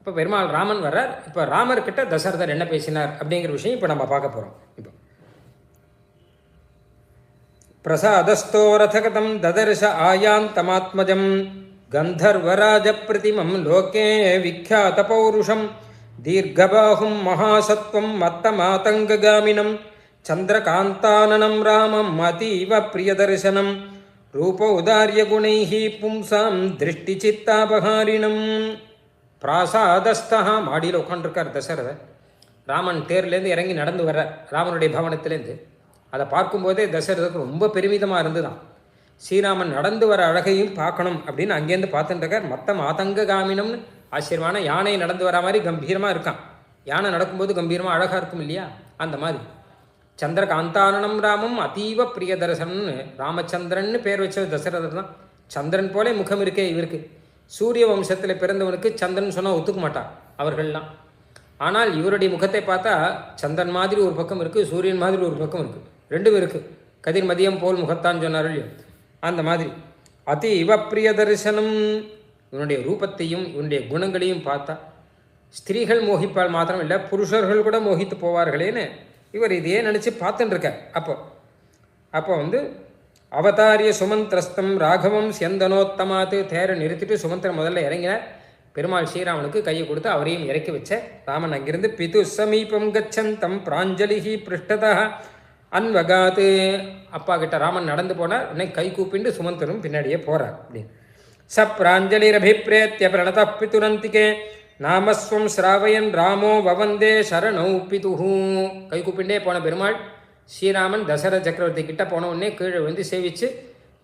இப்போ பெருமாள் ராமன் வர்றார். இப்போ ராமர்கிட்ட தசரதர் என்ன பேசினார் அப்படிங்கிற விஷயம் இப்போ நம்ம பார்க்க போகிறோம் இப்போ. பிரசாதஸ்தோ ரதகதம் ததர்ஷ ஆயாந்தமாத்மஜம் கந்தர்வராஜ பிரதிமம் லோகே விக்யாத பௌருஷம் தீர்க்கபாகும் மகாசத்வம் மத்தமாதங்ககாமினம் சந்திரகாந்தானனம் ராமம் அதீவ பிரியதர்சனம் ரூப ரூபௌதாரியகுணைः பும்சாம் திருஷ்டிச்சித்தாபகாரிணம். பிராசாதஸ்தகா மாடியில் உட்காந்துருக்கார் தசரதர். ராமன் தேர்லேருந்து இறங்கி நடந்து வர்றார். ராமனுடைய பவனத்திலேருந்து அதை பார்க்கும்போதே தசரதருக்கு ரொம்ப பெருமிதமாக இருந்துதான். ஸ்ரீராமன் நடந்து வர அழகையும் பார்க்கணும் அப்படின்னு அங்கேருந்து பார்த்துட்டுருக்கார் மொத்தம் ஆதங்க காமினம்னு ஆச்சரியமான யானை நடந்து வர மாதிரி கம்பீரமாக இருக்கான். யானை நடக்கும்போது கம்பீரமாக அழகாக இருக்கும் இல்லையா? அந்த மாதிரி. சந்திரகாந்தாரணம் ராமம் அதீவ பிரியதர்சனம்னு ராமச்சந்திரன்னு பேர் வச்சது தசரதர் தான் சந்திரன் போலே முகம் இருக்கே இவருக்கு. சூரிய வம்சத்தில் பிறந்தவனுக்கு சந்திரன் சொன்னால் ஒத்துக்க மாட்டான் அவர்கள்லாம். ஆனால் இவருடைய முகத்தை பார்த்தா சந்திரன் மாதிரி ஒரு பக்கம் இருக்குது சூரியன் மாதிரி ஒரு பக்கம் இருக்குது ரெண்டும் இருக்குது கதிர் மதியம் போல் முகத்தான் சொன்னார் அந்த மாதிரி. அதி இவ பிரிய தரிசனம். இவனுடைய ரூபத்தையும் இவனுடைய குணங்களையும் பார்த்தா. ஸ்திரீகள் மோகிப்பால் மாத்திரம் இல்லை புருஷர்கள் கூட மோகித்து போவார்களேன்னு இவர் இதையே நினச்சி பார்த்துட்டுருக்கார் அப்போ அப்போ வந்து அவதாரிய சுமந்திரஸ்தம் ராகவம் செந்தனோத்தமாத்து தேரை நிறுத்திட்டு சுமந்திரம் முதல்ல இறங்கினார் பெருமாள் ஸ்ரீராமனுக்கு கையை கொடுத்து அவரையும் இறக்கி வச்ச ராமன் அங்கிருந்து பிது சமீபம் கச்சந்தம் பிராஞ்சலிஹி பிருஷ்டதா அன்வகாத்து. அப்பா கிட்ட ராமன் நடந்து போனார். உடனே கை கூப்பிண்டு சுமந்தரும் பின்னாடியே போறார் அப்படின்னு. ச பிராஞ்சலிரபிப்ரேத்திய பிரணத பிதுரந்திகே. நாமஸ்வம் ஸ்ராவயன் ராமோ வவந்தே சரணௌ பிதுஹூ. கை கூப்பிண்டே போன பெருமாள் ஸ்ரீராமன் தசர சக்கரவர்த்தி கிட்ட போன உடனே கீழே விழுந்து சேவிச்சு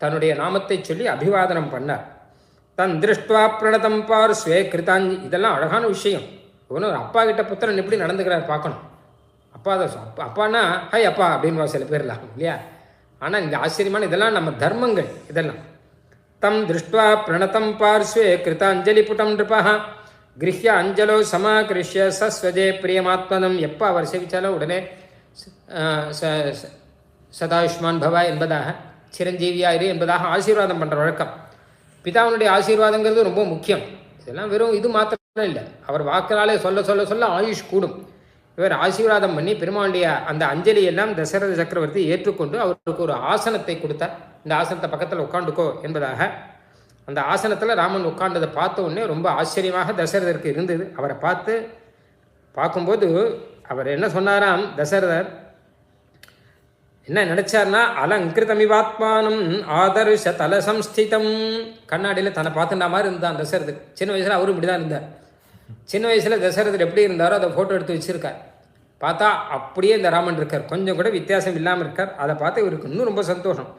தன்னுடைய நாமத்தை சொல்லி அபிவாதனம் பண்ணார். தன் திருஷ்டுவா பிரணதம் பார்ஸ்வே கிருதாஞ்சி. இதெல்லாம் அழகான விஷயம். ஒன்று அப்பா கிட்ட புத்திரன் எப்படி நடந்துக்கிறார் பார்க்கணும். அப்பா தான் அப்பா அப்பானா ஹை அப்பா அப்படின்னு சில பேர்லாம் இல்லையா? ஆனால் இந்த ஆச்சரியமான இதெல்லாம் நம்ம தர்மங்கள் இதெல்லாம். தம் திருஷ்டுவா பிரணதம் பார்ஸ்வே கிருதாஞ்சலி புட்டம் நிருபா கிரஹ்ய அஞ்சலோ சமாகிருஷ்ய சஸ்வஜே பிரியமாத்மனம். எப்போ அவர் சேவிச்சாலும் உடனே சதாயுஷ்மான் பவா என்பதாக சிரஞ்சீவியாயிரு என்பதாக ஆசீர்வாதம் பண்ணுற வழக்கம். பிதாவினுடைய ஆசீர்வாதங்கிறது ரொம்ப முக்கியம். இதெல்லாம் வெறும் இது மாத்திரம் இல்லை. அவர் வாக்கினாலே சொல்ல சொல்ல சொல்ல ஆயுஷ் கூடும். இவர் ஆசீர்வாதம் பண்ணி பெருமாளுடைய அந்த அஞ்சலி எல்லாம் தசரத சக்கரவர்த்தி ஏற்றுக்கொண்டு அவருக்கு ஒரு ஆசனத்தை கொடுத்தார். இந்த ஆசனத்தை பக்கத்தில் உட்காந்துக்கோ என்பதாக. அந்த ஆசனத்தில் ராமன் உட்காண்டதை பார்த்த உடனே ரொம்ப ஆச்சரியமாக தசரதருக்கு இருந்தது. அவரை பார்த்து பார்க்கும்போது அவர் என்ன சொன்னாராம்? தசரதர் என்ன நினைச்சார்னா அலங்கிருதமிவாத்மானம் ஆதர்ஷ தல சம்ஸ்திதம் கண்ணாடியில் தன்னை பார்த்துட்டா மாதிரி இருந்தான் தசரதர். சின்ன வயசில் அவரும் இப்படி தான் இருந்தார். சின்ன வயசில் தசரதர் எப்படி இருந்தாரோ அதை ஃபோட்டோ எடுத்து வச்சுருக்கார். பார்த்தா அப்படியே இந்த ராமன் இருக்கார். கொஞ்சம் கூட வித்தியாசம் இல்லாமல் இருக்கார். அதை பார்த்து இவருக்கு இன்னும் ரொம்ப சந்தோஷம்.